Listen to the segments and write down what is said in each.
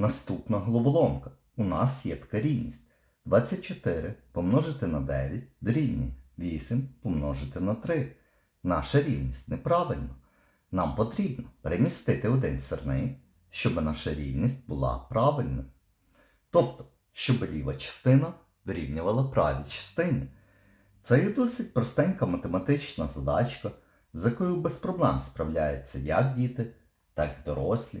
Наступна головоломка. У нас є така рівність. 24 помножити на 9 дорівнює 8 помножити на 3. Наша рівність неправильна. Нам потрібно перемістити один сирник, щоб наша рівність була правильною. Тобто, щоб ліва частина дорівнювала правій частині. Це є досить простенька математична задачка, з якою без проблем справляються як діти, так і дорослі.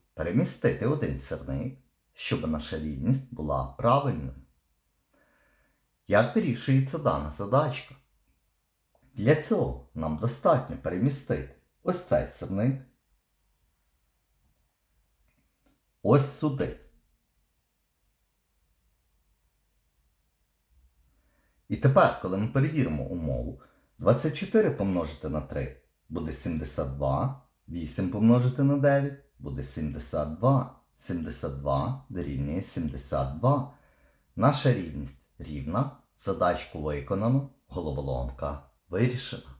перемістити один сирник, щоб наша рівність була правильною. Як вирішується дана задачка? Для цього нам достатньо перемістити ось цей сирник ось сюди. І тепер, коли ми перевіримо умову, 24 помножити на 3 буде 72, 8 помножити на 9 буде 72. 72 дорівнює 72. Наша рівність рівна, задачку виконано, головоломка вирішена.